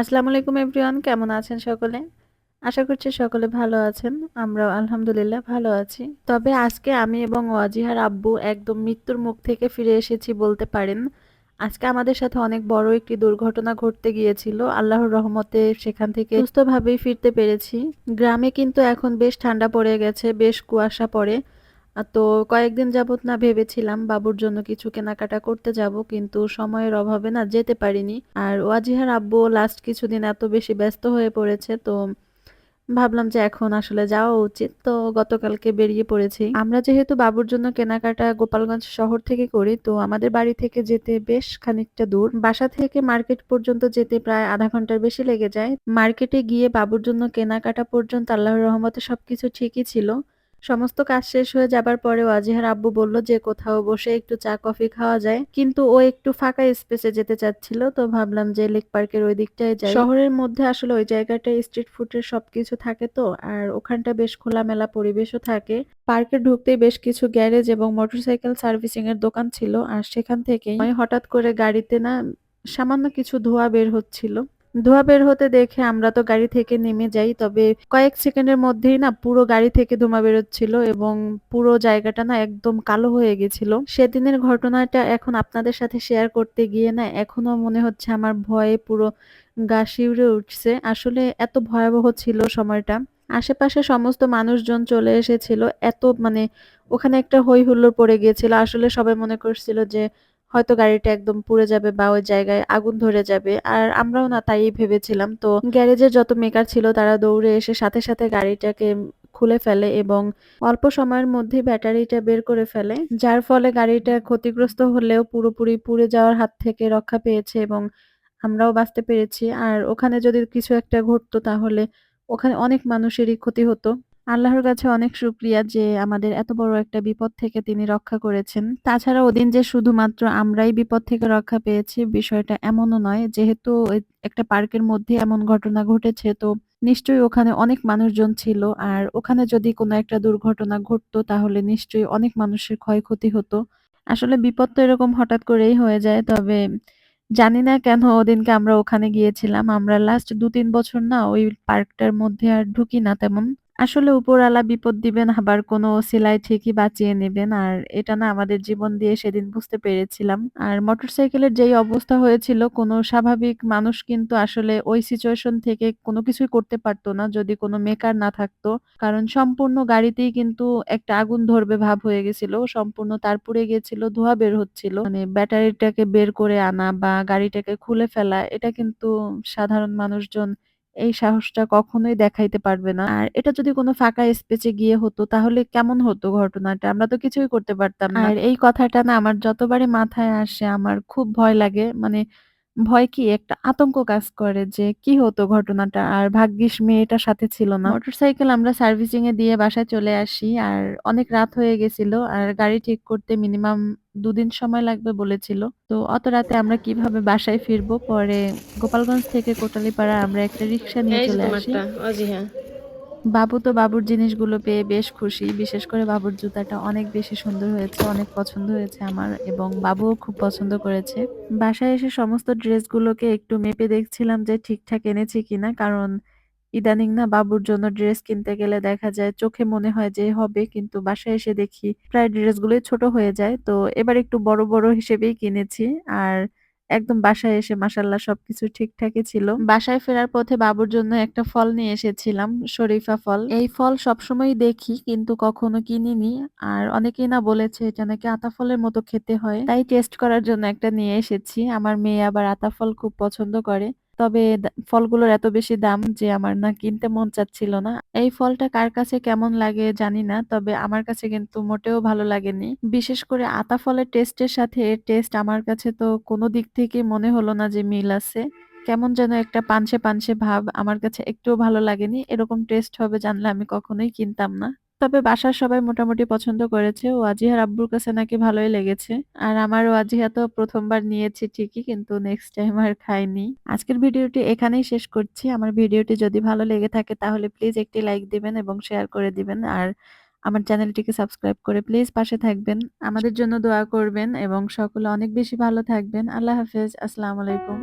আসসালামু আলাইকুম, এভরিওয়ান। কেমন আছেন সকলে? আশা করছি সকলে ভালো আছেন। আমরাও আলহামদুলিল্লাহ ভালো আছি। তবে আজকে আমি এবং ওয়াজিহার আব্বু একদম মৃত্যুর মুখ থেকে ফিরে এসেছি বলতে পারেন। আজকে আমাদের সাথে অনেক বড় একটি দুর্ঘটনা ঘটতে গিয়েছিল। আল্লাহর রহমতে সেখান থেকে সুস্থভাবেই ফিরতে পেরেছি। গ্রামে কিন্তু এখন বেশ ঠান্ডা পড়ে গেছে, বেশ কুয়াশা পড়ে। তো কয়েকদিন যাবত না ভেবেছিলাম বাবুর জন্য কিছু কেনাকাটা করতে যাব, কিন্তু সময়ের অভাবে না যেতে পারিনি। আর ওয়াজিহার আব্বু লাস্ট কিছুদিন এত বেশি ব্যস্ত হয়ে পড়েছে, তো ভাবলাম যে এখন আসলে যাওয়া উচিত। তো গতকালকে বেরিয়ে পড়েছি। আমরা যেহেতু বাবুর জন্য কেনাকাটা গোপালগঞ্জ শহর থেকে করি, তো আমাদের বাড়ি থেকে যেতে বেশ খানিকটা দূর। বাসা থেকে মার্কেট পর্যন্ত যেতে প্রায় আধা ঘণ্টার বেশি লেগে যায়। মার্কেটে গিয়ে বাবুর জন্য কেনাকাটা পর্যন্ত আল্লাহর রহমতে সবকিছু ঠিকই ছিল। সমস্ত কাজ শেষ হয়ে যাবার পরে ওয়াজিহার আব্বু বলল যে কোথাও বসে একটু চা, কফি খাওয়া যায়। কিন্তু ও একটু ফাঁকা স্পেসে যেতে চাচ্ছিল, তো ভাবলাম যে লেক পার্কের ওই দিকটায় যাই। শহরের মধ্যে আসলে ওই জায়গাটায় স্ট্রিট ফুডের সবকিছু থাকে তো, আর ওখানটা বেশ খোলামেলা পরিবেশও থাকে। পার্কে ঢুকতেই বেশ কিছু গ্যারেজ এবং মোটরসাইকেল সার্ভিসিং এর দোকান ছিল, আর সেখান থেকেই হঠাৎ করে গাড়িতে না সামান্য কিছু ধোঁয়া বের হচ্ছিল। ধোঁয়া বের হতে দেখে আমরা তো গাড়ি থেকে নেমে যাই, তবে কয়েক সেকেন্ডের মধ্যেই না পুরো গাড়ি থেকে ধোঁয়া বেরোচ্ছিল এবং পুরো জায়গাটা না একদম কালো হয়ে গেছিল। সেদিনের ঘটনাটা এখন আপনাদের সাথে শেয়ার করতে গিয়ে না এখনও মনে হচ্ছে আমার ভয়ে পুরো গা শিউরে উঠছে। আসলে এত ভয়াবহ ছিল সময়টা। আশেপাশে সমস্ত মানুষজন চলে এসেছিল, এত মানে ওখানে একটা হই হুল্লোড় পড়ে গিয়েছিল। আসলে সবাই মনে করছিল যে হয়তো গাড়িটা একদম পুড়ে যাবে বা ওই জায়গায় আগুন ধরে যাবে। আর আমরাও না তাই ভেবেছিলাম। তো গ্যারেজের যত মেকার ছিল তারা দৌড়ে এসে সাথে সাথে গাড়িটাকে খুলে ফেলে এবং অল্প সময়ের মধ্যে ব্যাটারিটা বের করে ফেলে। যার ফলে গাড়িটা ক্ষতিগ্রস্ত হলেও পুরোপুরি পুড়ে যাওয়ার হাত থেকে রক্ষা পেয়েছে এবং আমরাও বাঁচতে পেরেছি। আর ওখানে যদি কিছু একটা ঘটতো তাহলে ওখানে অনেক মানুষেরই ক্ষতি হতো। আল্লাহর কাছে অনেক শুকরিয়া যে আমাদের এত বড় একটা বিপদ থেকে তিনি রক্ষা করেছেন। তাছাড়া ওদিন যে শুধুমাত্র আমরাই বিপদ থেকে রক্ষা পেয়েছি, বিষয়টা এমনও নয়। যেহেতু একটা পার্কের মধ্যে এমন ঘটনা ঘটেছে, তো নিশ্চয়ই ওখানে অনেক মানুষজন ছিল। আর ওখানে যদি কোনো একটা দুর্ঘটনা ঘটতো, তাহলে নিশ্চয়ই অনেক মানুষের ক্ষয়ক্ষতি হতো। আসলে বিপদ তো এরকম হঠাৎ করেই হয়ে যায়, তবে জানি না কেন ওদিনকে আমরা ওখানে গিয়েছিলাম। আমরা লাস্ট দু তিন বছর না ওই পার্কটার মধ্যে আর ঢুকি না তেমন। আসলে উপরওয়ালা বিপদ দিবেন, আবার কোনো ওসিলায় ঠিকই বাঁচিয়ে নেবেন। আর এটা না আমাদের জীবন দিয়ে সেদিন বুঝতে পেরেছিলাম। আর মোটরসাইকেলের যেই অবস্থা হয়েছিল, কোনো স্বাভাবিক মানুষ কিন্তু আসলে ওই সিচুয়েশন থেকে কোনো কিছুই করতে পারতো না, যদি কোনো মেকার না থাকতো। কারণ সম্পূর্ণ গাড়িতেই কিন্তু একটা আগুন ধরবে ভাব হয়ে গেছিল। সম্পূর্ণ তার পুড়ে গিয়েছিল, ধোঁয়া বের হচ্ছিল। মানে ব্যাটারিটাকে বের করে আনা বা গাড়িটাকে খুলে ফেলা, এটা কিন্তু সাধারণ মানুষজন এই সাহসটা কখনোই দেখাইতে পারবে না। আর এটা যদি কোনো ফাঁকা স্পেচে গিয়ে হতো, তাহলে কেমন হতো ঘটনাটা? আমরা তো কিছুই করতে পারতাম না। আর এই কথাটা না আমার যতবারই মাথায় আসে, আমার খুব ভয় লাগে। মানে ভয় কি একটা আতঙ্ক কাজ করে যে কি হতো ঘটনাটা? আর ভাগ্যিস মেয়েটা সাথে ছিল না। মোটরসাইকেল আমরা সার্ভিসিং এ দিয়ে বাসায় চলে আসি। আর অনেক রাত হয়ে গেছিল। আর গাড়ি ঠিক করতে মিনিমাম দুদিন সময় লাগবে বলেছিল। তো অত রাতে আমরা কীভাবে বাসায় ফিরবো? পরে গোপালগঞ্জ থেকে কোটালিপাড়া আমরা একটা রিক্সা নিয়ে চলে আসি। বাবু তো বাবুর জিনিসগুলো পেয়ে বেশ খুশি। বিশেষ করে বাবুর জুতাটা অনেক বেশি সুন্দর হয়েছে। অনেক পছন্দ হয়েছে আমার এবং বাবুও খুব পছন্দ করেছে। বাসায় এসে সমস্ত ড্রেসগুলোকে একটু মেপে দেখছিলাম যে ঠিকঠাক এনেছি কিনা। কারণ ইদানিং না বাবুর জন্য ড্রেস কিনতে গেলে দেখা যায় চোখে মনে হয় যে হবে কিন্তু বাসায় এসে দেখি প্রায় ড্রেসগুলোই ছোট হয়ে যায়। তো এবার একটু বড়, বড় হিসেবেই কিনেছি। আর একদম বাসায় এসে মাসাল্লাহ সবকিছু ঠিকঠাকই ছিল। বাসায় ফেরার পথে বাবুর জন্য একটা ফল নিয়ে এসেছিলাম, শরীফা ফল। এই ফল সবসময়ই দেখি কিন্তু কখনো কিনিনি। আর অনেকেই না বলেছে এটা নাকি আতা ফলের মতো খেতে হয়। তাই টেস্ট করার জন্য একটা নিয়ে এসেছি। আমার মেয়ে আবার আতা ফল খুব পছন্দ করে। তবে ফলগুলোর এত বেশি দাম যে আমার না কিনতে মন চাচ্ছিল না। এই ফলটা কার কাছে কেমন লাগে জানি না। তবে আমার কাছে কিন্তু মোটেও ভালো লাগেনি। বিশেষ করে আতা ফলের টেস্টের সাথে এর টেস্ট আমার কাছে তো কোনো দিক থেকেই মনে হলো না যে মিল আছে। কেমন যেন একটা পানসে, পানসে ভাব আমার কাছে একটুও ভালো লাগেনি। এরকম টেস্ট হবে জানলে আমি কখনোই কিনতাম না। তবে বাসার সবাই মোটামুটি পছন্দ করেছে। ওয়াজিহার আব্বুর কাছে নাকি ভালোই লেগেছে। আর আমার ওয়াজিহা তো প্রথমবার নিয়েছি ঠিকই, কিন্তু নেক্সট টাইম আর খাইনি। আজকের ভিডিওটি এখানেই শেষ করছি। আমার ভিডিওটি যদি ভালো লেগে থাকে তাহলে প্লিজ একটি লাইক দিবেন এবং শেয়ার করে দিবেন। আর আমার চ্যানেলটিকে সাবস্ক্রাইব করে প্লিজ পাশে থাকবেন। আমাদের জন্য দোয়া করবেন এবং সকলে অনেক বেশি ভালো থাকবেন। আল্লাহ হাফেজ। আসসালামু আলাইকুম।